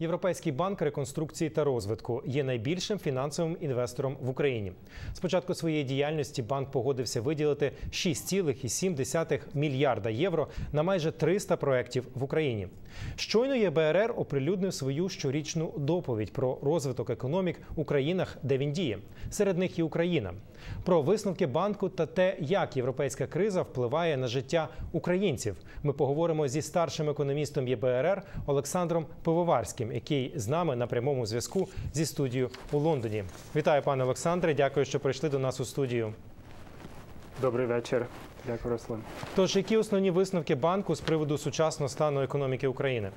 Європейський банк реконструкції та розвитку є найбільшим фінансовим інвестором в Україні. З початку своєї діяльності банк погодився виділити 6,7 мільярда євро на майже 300 проєктів в Україні. Щойно ЄБРР оприлюднив свою щорічну доповідь про розвиток економік у країнах, де він діє. Серед них і Україна. Про висновки банку та те, як європейська криза впливає на життя українців. Ми поговоримо зі старшим економістом ЄБРР Олександром Пивоварським, який з нами на прямому зв'язку зі студією у Лондоні. Вітаю, пане Олександре. Дякую, що прийшли до нас у студію. Добрий вечір. Дякую, Руслан. Тож, які основні висновки банку з приводу сучасного стану економіки України?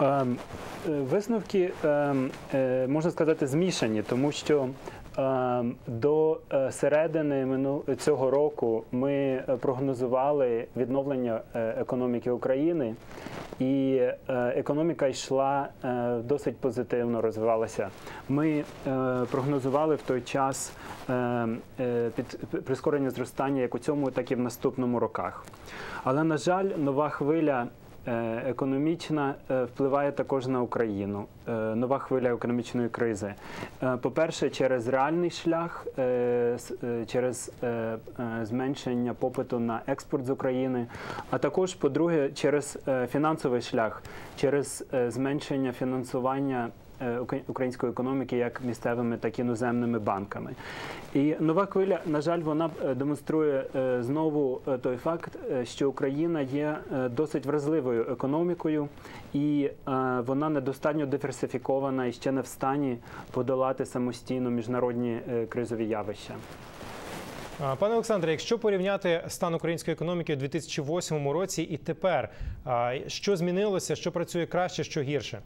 Ем, е, Висновки ем, е, можна сказати змішані, тому що до е, середини цього року ми е, прогнозували відновлення е, економіки України, і економіка йшла досить позитивно розвивалася. Ми прогнозували в той час прискорення зростання як у цьому, так і в наступному роках. Але на жаль, нова хвиля. Е, Економічна е, впливає також на Україну. Е, Нова хвиля економічної кризи. По-перше, через реальний шлях, через зменшення попиту на експорт з України, а також, по-друге, через фінансовий шлях, через зменшення фінансування української економіки як місцевими, так і іноземними банками. І нова хвиля, на жаль, вона е, демонструє е, знову е, той факт, е, що Україна є е, досить вразливою економікою, і е, вона недостатньо диверсифікована і ще не в стані подолати самостійно міжнародні е, кризові явища. Пане Олександре, якщо порівняти стан української економіки у 2008 році і тепер, що змінилося, що працює краще, що гірше?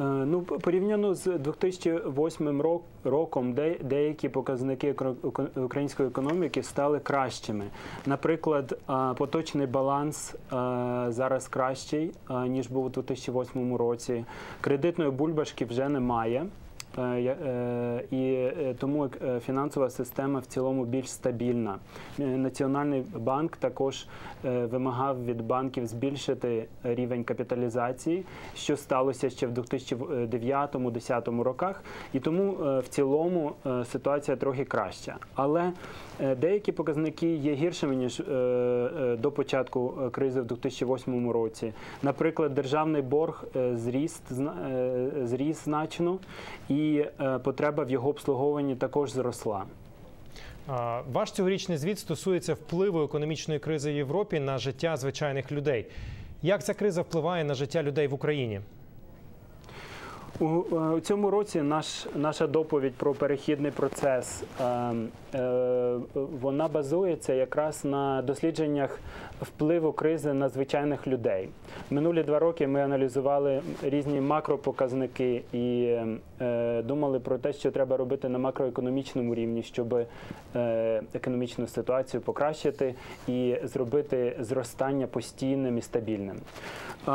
Е, Ну, порівняно з 2008 рок- роком, де деякі показники української економіки стали кращими. Наприклад, поточний баланс зараз кращий ніж був у 2008 році. Кредитної бульбашки вже немає. Е, е, І е, тому фінансова система в цілому більш стабільна. Національний банк також вимагав від банків збільшити рівень капіталізації, що сталося ще в 2009-2010 роках. І тому в цілому ситуація трохи краща. Але деякі показники є гіршими ніж до початку кризи в 2008 році. Наприклад, державний борг зріс, зріс значно, і е, потреба в його обслуговуванні також зросла. Ваш цьогорічний звіт стосується впливу економічної кризи в Європі на життя звичайних людей. Як ця криза впливає на життя людей в Україні? У, е, у цьому році наш, наша доповідь про перехідний процес е, е, вона базується якраз на дослідженнях впливу кризи на звичайних людей. Минулі два роки ми аналізували різні макропоказники і е, думали про те, що треба робити на макроекономічному рівні, щоб е, економічну ситуацію покращити і зробити зростання постійним і стабільним.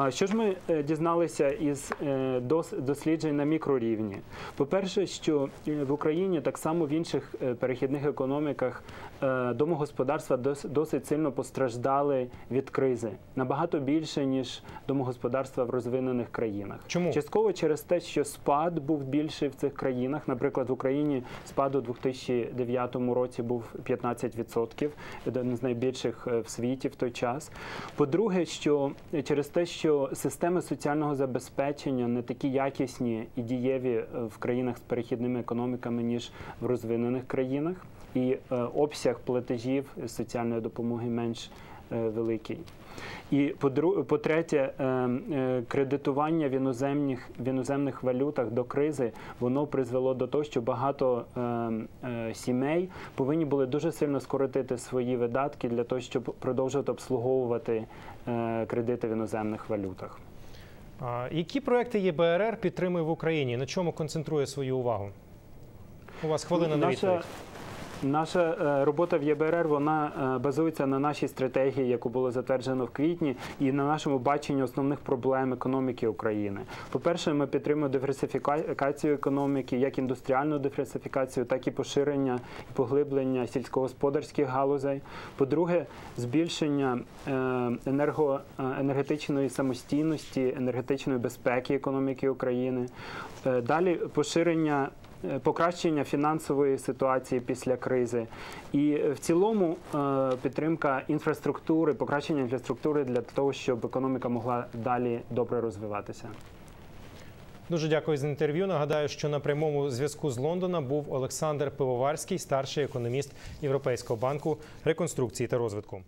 Що ж ми е, дізналися із е, дос- досліджень на мікрорівні? По-перше, що е, в Україні, так само в інших е, перехідних економіках, е, домогосподарства дос- досить сильно постраждали від кризи набагато більше ніж домогосподарства в розвинених країнах. Чому? Частково через те, що спад був більший в цих країнах. Наприклад, в Україні спад у 2009 році був 15%, один з найбільших в світі в той час. По-друге, що через те, що системи соціального забезпечення не такі якісні і дієві е, в країнах з перехідними економіками, ніж в розвинених країнах, і е, обсяг платежів соціальної допомоги менш е, великий. І е, е, кредитування в іноземних, в іноземних валютах до кризи воно призвело до того, що багато сімей повинні були дуже сильно скоротити свої видатки для того, щоб продовжувати обслуговувати кредити в іноземних валютах. Які проекти ЄБРР підтримує в Україні? На чому концентрує свою увагу? У вас хвилина на відповідь. Наша е, робота в ЄБРР вона е, базується на нашій стратегії, яку було затверджено в квітні, і на нашому баченні основних проблем економіки України. По-перше, ми підтримуємо диверсифікацію економіки, як індустріальну диверсифікацію, так і поширення і поглиблення сільськогосподарських галузей. По-друге, збільшення е, енерго, е, енергетичної самостійності, енергетичної безпеки економіки України. Далі поширення покращення фінансової ситуації після кризи, і е, в цілому е, підтримка інфраструктури, покращення інфраструктури для того, щоб економіка могла далі добре розвиватися. Дуже дякую за інтерв'ю. Нагадаю, що на прямому зв'язку з Лондона був Олександр Пивоварський, старший економіст Європейського банку реконструкції та розвитку.